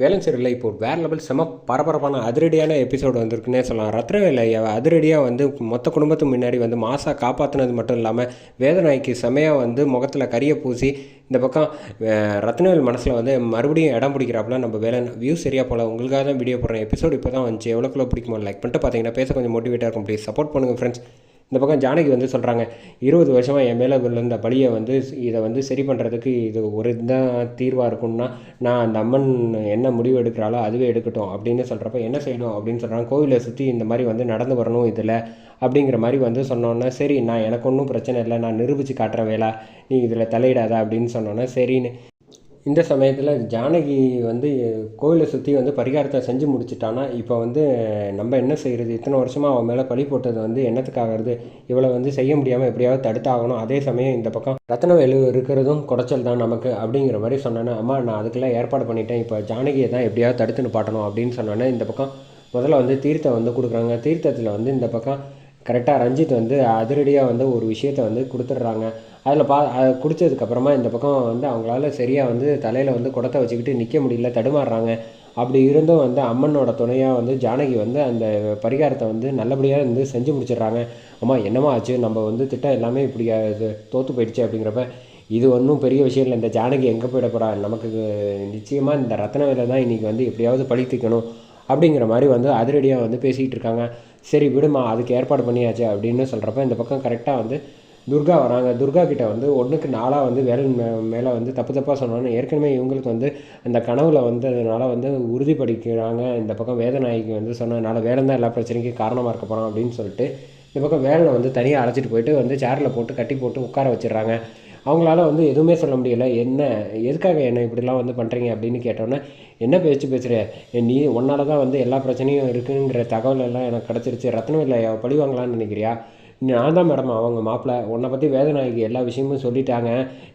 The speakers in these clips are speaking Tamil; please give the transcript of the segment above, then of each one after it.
வேலன் இல்லை இப்போ வேறு லெவல் செம பரபரப்பான அதிரடியான எபிசோடு வந்திருக்குன்னே சொல்லலாம். ரத்னவேலை அதிரடியாக வந்து மொத்த குடும்பத்துக்கு முன்னாடி வந்து மாசா காப்பாற்றினது மட்டும் இல்லாமல் வேதநாய்க்கு செமையாக வந்து முகத்தில் கரியை பூசி இந்த பக்கம் ரத்னவேல் மனசில் வந்து மறுபடியும் இடம் பிடிக்கிறாப்புல நம்ம வேலன். வியூ சரியாக போகல உங்களுக்காக தான் வீடியோ போடுறேன். எபிசோடு இப்போ தான் வந்துச்சு. எவ்வளோக்குள்ளே பிடிக்குமோ லைக் பண்ணிட்டு பார்த்தீங்கன்னா பேச கொஞ்சம் மோட்டிவேட்டாக இருக்கும். ப்ளீஸ் சப்போர்ட் பண்ணுங்கள் ஃப்ரெண்ட்ஸ் இந்த பக்கம் ஜானகி வந்து சொல்கிறாங்க இருபது வருஷமாக என் மேலே விழுந்த பழியை வந்து இதை வந்து சரி பண்ணுறதுக்கு இது ஒரு தான் தீர்வாக இருக்கும்னா நான் அந்த அம்மன் என்ன முடிவு எடுக்கிறாளோ அதுவே எடுக்கட்டும் அப்படின்னு சொல்கிறப்ப என்ன செய்யணும்? அப்படின்னு சொல்கிறாங்க கோவிலை சுற்றி இந்த மாதிரி வந்து நடந்து வரணும் இதில் அப்படிங்கிற மாதிரி வந்து சொன்னோன்னே சரி நான் எனக்கு ஒன்றும் பிரச்சனை இல்லை நான் நிரூபித்து காட்டுற வேலை நீ இதில் தலையிடாத அப்படின்னு சொன்னோன்னே சரின்னு இந்த சமயத்தில் ஜானகி வந்து கோயிலை சுற்றி வந்து பரிகாரத்தை செஞ்சு முடிச்சிட்டானா? இப்போ வந்து நம்ம என்ன செய்கிறது இத்தனை வருஷமாக அவன் மேலே பழி போட்டது வந்து என்னத்துக்காகிறது இவளை வந்து செய்ய முடியாமல் எப்படியாவது தடுத்தாகணும். அதே சமயம் இந்த பக்கம் ரத்னவேலு இருக்கிறதும் குடைச்சல் தான் நமக்கு அப்படிங்கிற மாதிரி சொன்னானே. அம்மா நான் அதுக்கெல்லாம் ஏற்பாடு பண்ணிட்டேன். இப்போ ஜானகியை தான் எப்படியாவது தடுத்துன்னு பாட்டணும் அப்படின்னு சொன்னானே. இந்த பக்கம் முதல்ல வந்து தீர்த்தம் வந்து கொடுக்குறாங்க. தீர்த்தத்தில் வந்து இந்த பக்கம் கரெக்டாக ரஞ்சித் வந்து அதிரடியாக வந்து ஒரு விஷயத்தை வந்து கொடுத்துட்றாங்க. அதில் பா அது குடித்ததுக்கப்புறமா இந்த பக்கம் வந்து அவங்களால சரியாக வந்து தலையில் வந்து குடத்தை வச்சுக்கிட்டு நிற்க முடியல தடுமாறுறாங்க. அப்படி இருந்தும் வந்து அம்மனோட துணையாக வந்து ஜானகி வந்து அந்த பரிகாரத்தை வந்து நல்லபடியாக வந்து செஞ்சு முடிச்சிடுறாங்க. அம்மா என்னம்மா ஆச்சு? நம்ம வந்து திட்டம் எல்லாமே இப்படி இது தோற்று போயிடுச்சு அப்படிங்கிறப்ப இது ஒன்றும் பெரிய விஷயம் இல்லை. இந்த ஜானகி எங்கே போயிட போகிறா நமக்கு நிச்சயமாக இந்த ரத்னவேலை தான் இன்றைக்கி வந்து எப்படியாவது பழித்துக்கணும் அப்படிங்கிற மாதிரி வந்து அதிரடியாக வந்து பேசிக்கிட்டு இருக்காங்க. சரி விடுமா அதுக்கு ஏற்பாடு பண்ணியாச்சு அப்படின்னு சொல்கிறப்ப இந்த பக்கம் கரெக்டாக வந்து துர்கா வராங்க. துர்கா கிட்டே வந்து ஒன்றுக்கு நாளாக வந்து வேலன் மே மேலே வந்து தப்பு தப்பாக சொன்னான்னு ஏற்கனவே இவங்களுக்கு வந்து அந்த கனவில் வந்ததுனால வந்து உறுதிப்படுத்திக்கிறாங்க. இந்த பக்கம் வேதநாயகி வந்து சொன்னதுனால வேலன் தான் எல்லா பிரச்சனைக்கும் காரணமாக இருக்க போகிறான் அப்படின்னு சொல்லிட்டு இந்த பக்கம் வேலனை வந்து தனியாக அழைச்சிட்டு போயிட்டு வந்து சேரில் போட்டு கட்டி போட்டு உட்கார வச்சிடுறாங்க. அவங்களால வந்து எதுவுமே சொல்ல முடியலை. என்ன எதுக்காக என்ன இப்படிலாம் வந்து பண்ணுறீங்க அப்படின்னு கேட்டோன்னே என்ன பேச்சு பேசுகிற நீ உன்னால தான் வந்து எல்லா பிரச்சனையும் இருக்குங்கிற தகவல் எல்லாம் எனக்கு கிடச்சிருச்சு. ரத்னவேலை பழி வாங்கலான்னு நினைக்கிறியா? நான் தான் மேடம் அவங்க மாப்பிள்ளை உன்னை பற்றி வேதநாயகி எல்லா விஷயமும் சொல்லிட்டாங்க.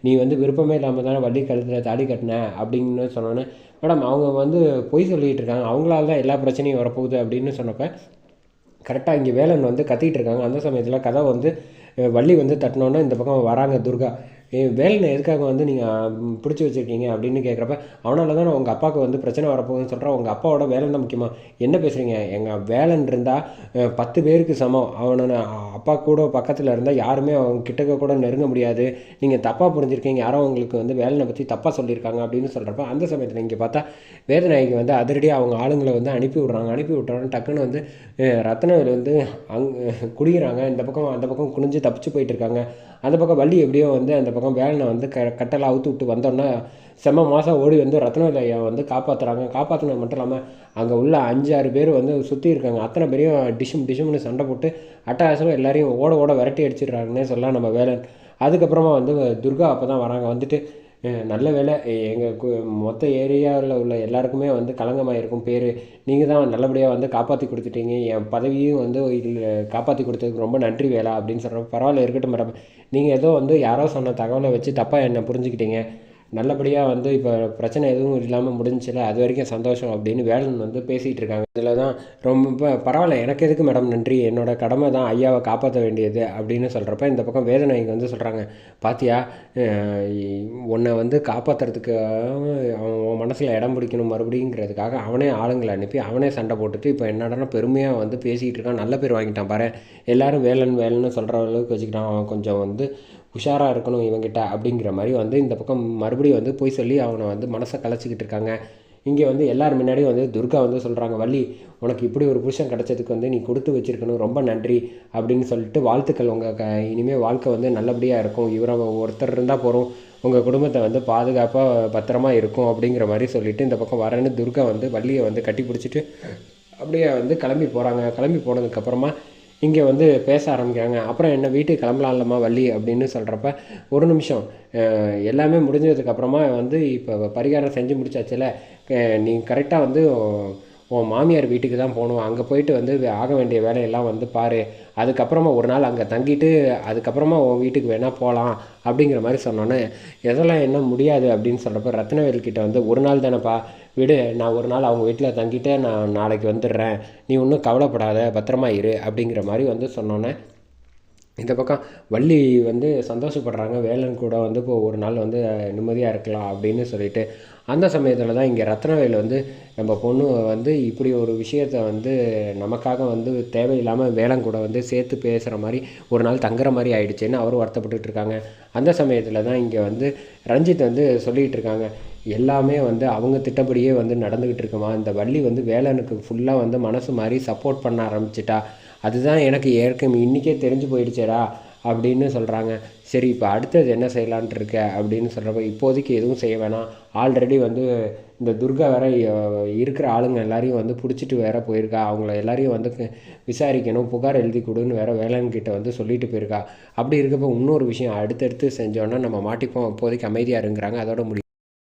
நீ வந்து விருப்பமே இல்லாமல் தானே வள்ளி கழுத்தில் தாடி கட்டின அப்படின்னு சொன்னோன்னே மேடம் அவங்க வந்து பொய் சொல்லிகிட்டு இருக்காங்க. அவங்களால தான் எல்லா பிரச்சனையும் வரப்போகுது அப்படின்னு சொன்னப்போ கரெக்டாக இங்கே வேலன் வந்து கத்திக்கிட்டு இருக்காங்க. அந்த சமயத்தில் கதை வந்து வள்ளி வந்து தட்டினோன்னே இந்த பக்கம் வராங்க துர்கா. ஏ வேலனை எதுக்காக வந்து நீங்கள் பிடிச்சி வச்சுருக்கீங்க அப்படின்னு கேட்குறப்ப அவனால தான் உங்கள் அப்பாவுக்கு வந்து பிரச்சனை வரப்போகுதுன்னு சொல்கிறேன் உங்கள் அப்பாவோட வேலை தான் முக்கியமாக என்ன பேசுகிறீங்க எங்கள் வேலைன்னு இருந்தால் பத்து பேருக்கு சமம். அவனை அப்பா கூட பக்கத்தில் இருந்தால் யாருமே அவங்க கிட்டக்க கூட நெருங்க முடியாது. நீங்கள் தப்பாக புரிஞ்சிருக்கீங்க. யாரோ உங்களுக்கு வந்து வேலனை பற்றி தப்பாக சொல்லியிருக்காங்க அப்படின்னு சொல்கிறப்ப அந்த சமயத்தில் இங்கே பார்த்தா வேதநாயகி வந்து அதிரடியாக அவங்க ஆளுங்களை வந்து அனுப்பி விட்றாங்க. அனுப்பி விட்டோன்னே டக்குன்னு வந்து அஹ், வந்து அங் குடிக்கிறாங்க. இந்த பக்கம் அந்த பக்கம் குனிஞ்சு தப்பிச்சு போயிட்டு இருக்காங்க. அந்த பக்கம் வள்ளி எப்படியோ வந்து அந்த பக்கம் வேலனை வந்து க கட்டலை அவுத்து விட்டு வந்தோன்னே செம்ம மாதம் ஓடி வந்து ரத்னவேலையை வந்து காப்பாற்றுறாங்க காப்பாற்றினது மட்டும் இல்லாமல் அங்கே உள்ள அஞ்சாறு பேர் வந்து சுற்றி இருக்காங்க. அத்தனை பேரையும் டிஷும் டிஷும்னு சண்டை போட்டு அட்டகாசமாக எல்லாரையும் ஓட ஓட விரட்டி அடிச்சிடுறாங்கன்னே சொல்லலாம் நம்ம வேலன். அதுக்கப்புறமா வந்து துர்கா அப்போ தான் வராங்க. வந்துட்டு நல்ல வேலை எங்கள் மொத்த ஏரியாவில் உள்ள எல்லாருக்குமே வந்து களங்கமாகிருக்கும் பேர். நீங்கள் தான் நல்லபடியாக வந்து காப்பாற்றி கொடுத்துட்டீங்க. என் பதவியும் வந்து இதில் காப்பாற்றி கொடுத்ததுக்கு ரொம்ப நன்றி வேலை அப்படின்னு சொல்கிறப்ப பரவாயில்ல இருக்கட்டும் மேடம். நீங்கள் ஏதோ வந்து யாரோ சொன்ன தகவலை வச்சு தப்பாக என்னை புரிஞ்சுக்கிட்டீங்க. நல்லபடியாக வந்து இப்போ பிரச்சனை எதுவும் இல்லாமல் முடிஞ்சில அது வரைக்கும் சந்தோஷம் அப்படின்னு வேலன் வந்து பேசிகிட்டு இருக்காங்க. இதில் தான் ரொம்ப பரவாயில்ல எனக்கு எதுக்கு மேடம் நன்றி என்னோடய கடமை தான் ஐயாவை காப்பாற்ற வேண்டியது அப்படின்னு சொல்கிறப்ப இந்த பக்கம் வேதநாயகி வந்து சொல்கிறாங்க பாத்தியா உன்னை வந்து காப்பாற்றுறதுக்கு அவன் மனசில் இடம் பிடிக்கணும் மறுபடிங்கிறதுக்காக அவனே ஆளுங்களை அனுப்பி அவனே சண்டை போட்டுட்டு இப்போ என்னடனா பெருமையாக வந்து பேசிக்கிட்டு இருக்கான். நல்ல பேர் வாங்கிட்டான் பாரு எல்லோரும் வேலன் வேலைன்னு சொல்கிற அளவுக்கு வச்சுக்கிட்டான். அவன் கொஞ்சம் வந்து உஷாராக இருக்கணும் இவங்கிட்ட அப்படிங்கிற மாதிரி வந்து இந்த பக்கம் மறுபடியும் வந்து போய் சொல்லி அவனை வந்து மனசை கலைச்சிக்கிட்டு இருக்காங்க. இங்கே வந்து எல்லார் முன்னாடியும் வந்து துர்கா வந்து சொல்கிறாங்க வள்ளி உனக்கு இப்படி ஒரு புருஷன் கிடச்சதுக்கு வந்து நீ கொடுத்து வச்சிருக்கணும் ரொம்ப நன்றி அப்படின்னு சொல்லிட்டு வாழ்த்துக்கள். உங்கள் க இனிமேல் வாழ்க்கை வந்து நல்லபடியாக இருக்கும். இவரை ஒருத்தர் இருந்தால் போகிறோம் உங்கள் குடும்பத்தை வந்து பாதுகாப்பாக பத்திரமா இருக்கும் அப்படிங்கிற மாதிரி சொல்லிவிட்டு இந்த பக்கம் வரேன்னு துர்கா வந்து வள்ளியை வந்து கட்டி பிடிச்சிட்டு அப்படியே வந்து கிளம்பி போகிறாங்க கிளம்பி போனதுக்கப்புறமா இங்கே வந்து பேச ஆரம்பிக்கிறாங்க. அப்புறம் என்ன வீட்டுக்கு கிளம்பலாம்லம்மா வள்ளி அப்படின்னு சொல்கிறப்ப ஒரு நிமிஷம் எல்லாமே முடிஞ்சதுக்கப்புறமா வந்து இப்போ பரிகாரம் செஞ்சு முடிச்சாச்சுல நீ கரெக்டாக வந்து உன் மாமியார் வீட்டுக்கு தான் போகணும். அங்கே போயிட்டு வந்து ஆக வேண்டிய வேலையெல்லாம் வந்து பாரு. அதுக்கப்புறமா ஒரு நாள் அங்கே தங்கிட்டு அதுக்கப்புறமா உன் வீட்டுக்கு வேணால் போகலாம் அப்படிங்கிற மாதிரி சொன்னோன்னே எதெல்லாம் என்ன முடியாது அப்படின்னு சொல்கிறப்ப ரத்னவேல் கிட்டே வந்து ஒரு நாள் தானேப்பா விடு நான் ஒரு நாள் அவங்க வீட்டில் தங்கிட்டு நான் நாளைக்கு வந்துடுறேன். நீ ஒன்றும் கவலைப்படாத பத்திரமா இரு அப்படிங்கிற மாதிரி வந்து சொன்னோன்னே இந்த பக்கம் வள்ளி வந்து சந்தோஷப்படுறாங்க. வேலன் கூட வந்து இப்போ ஒரு நாள் வந்து நிம்மதியாக இருக்கலாம் அப்படின்னு சொல்லிட்டு அந்த சமயத்தில் தான் இங்கே ரத்னவேல் வந்து நம்ம பொண்ணு வந்து இப்படி ஒரு விஷயத்த வந்து நமக்காக வந்து தேவையில்லாமல் வேலன் கூட வந்து சேர்த்து பேசுகிற மாதிரி ஒரு நாள் தங்குற மாதிரி ஆயிடுச்சுன்னு அவரும் வருத்தப்பட்டுட்டு இருக்காங்க. அந்த சமயத்தில் தான் இங்கே வந்து ரஞ்சித் வந்து சொல்லிகிட்டு இருக்காங்க. எல்லாமே வந்து அவங்க திட்டப்படியே வந்து நடந்துக்கிட்டு இருக்குமா? இந்த வள்ளி வந்து வேலனுக்கு ஃபுல்லாக வந்து மனசு மாதிரி சப்போர்ட் பண்ண ஆரம்பிச்சிட்டா? அதுதான் எனக்கு ஏற்கனவே இன்றைக்கே தெரிஞ்சு போயிடுச்சேடா அப்படின்னு சொல்கிறாங்க சரி இப்போ அடுத்தது என்ன செய்யலான்ட்டு இருக்க? அப்படின்னு சொல்கிறப்ப இப்போதைக்கு எதுவும் செய்ய வேணாம். ஆல்ரெடி வந்து இந்த துர்கா வேற இருக்கிற ஆளுங்க எல்லாரையும் வந்து பிடிச்சிட்டு வேற போயிருக்கா. அவங்கள எல்லாரையும் வந்து விசாரிக்கணும் புகார் எழுதி கொடுன்னு வேற வேளாண்கிட்ட வந்து சொல்லிட்டு போயிருக்கா. அப்படி இருக்கப்போ இன்னொரு விஷயம் அடுத்தடுத்து செஞ்சோன்னா நம்ம மாட்டிப்போம். இப்போதைக்கு அமைதியாக இருங்கிறாங்க. அதோட முடியும்.